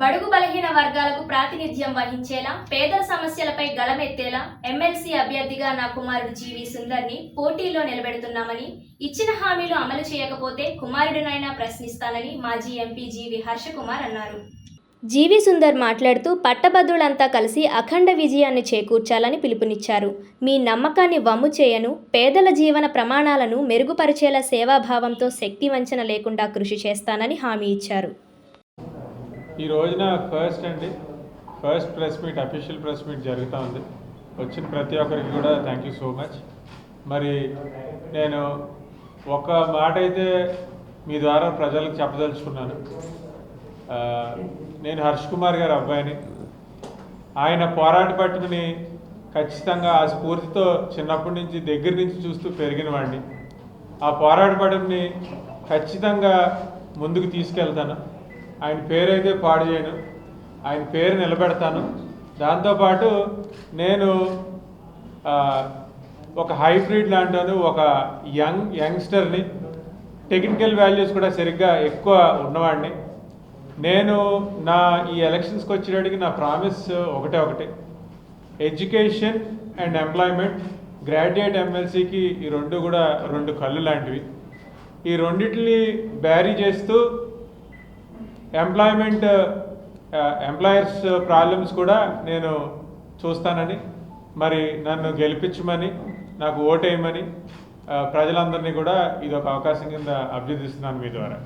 బడుగు బలహీన వర్గాలకు ప్రాతినిధ్యం వహించేలా పేదల సమస్యలపై గళమెత్తేలా ఎమ్మెల్సీ అభ్యర్థిగా నా కుమారుడు జీవి సుందర్ని పోటీలో నిలబెడుతున్నామని ఇచ్చిన హామీలు అమలు చేయకపోతే కుమారుడినైనా ప్రశ్నిస్తానని మాజీ ఎంపీ జీవి హర్షకుమార్ అన్నారు. జీవి సుందర్ మాట్లాడుతూ పట్టభద్రులంతా కలిసి అఖండ విజయాన్ని చేకూర్చాలని పిలుపునిచ్చారు. మీ నమ్మకాన్ని వమ్ము చేయను పేదల జీవన ప్రమాణాలను మెరుగుపరిచేలా సేవాభావంతో శక్తి వంచన లేకుండా కృషి చేస్తానని హామీ ఇచ్చారు. ఈ రోజున ఫస్ట్ అండి. First press meet official press meet జరుగుతూ ఉంది. వచ్చిన ప్రతి ఒక్కరికి కూడా థ్యాంక్ యూ సో మచ్ మరి నేను ఒక మాట అయితే మీ ద్వారా ప్రజలకు చెప్పదలుచుకున్నాను. నేను హర్ష్ కుమార్ గారి అబ్బాయిని. ఆయన పోరాట పట్టుకుని ఖచ్చితంగా ఆ స్ఫూర్తితో చిన్నప్పటి నుంచి దగ్గర నుంచి చూస్తూ పెరిగిన వాడిని. ఆ పోరాట పట్టుకుని ఖచ్చితంగా ముందుకు తీసుకెళ్తాను. ఆయన పేరైతే పాడు చేయను. ఆయన పేరు నిలబెడతాను. దాంతోపాటు నేను ఒక హైబ్రిడ్ లాంటాను ఒక యంగ్ యంగ్స్టర్ని టెక్నికల్ వాల్యూస్ కూడా సరిగ్గా ఎక్కువ ఉన్నవాడిని. నేను నా ఈ ఎలక్షన్స్కి వచ్చేటడికి నా ప్రామిస్ ఒకటే ఒకటి. ఎడ్యుకేషన్ అండ్ ఎంప్లాయ్మెంట్ గ్రాడ్యుయేట్ ఎమ్మెల్సీకి ఈ రెండు కూడా రెండు కళ్ళు లాంటివి. ఈ రెండిటిని బ్యారీ చేస్తూ ఎంప్లాయ్మెంట్ ఎంప్లాయర్స్ ప్రాబ్లమ్స్ కూడా నేను చూస్తానని మరి నన్ను గెలిపించమని నాకు ఓటేయమని uh, ప్రజలందరినీ కూడా ఇది ఒక అవకాశం కింద అభ్యర్థిస్తున్నాను మీ ద్వారా.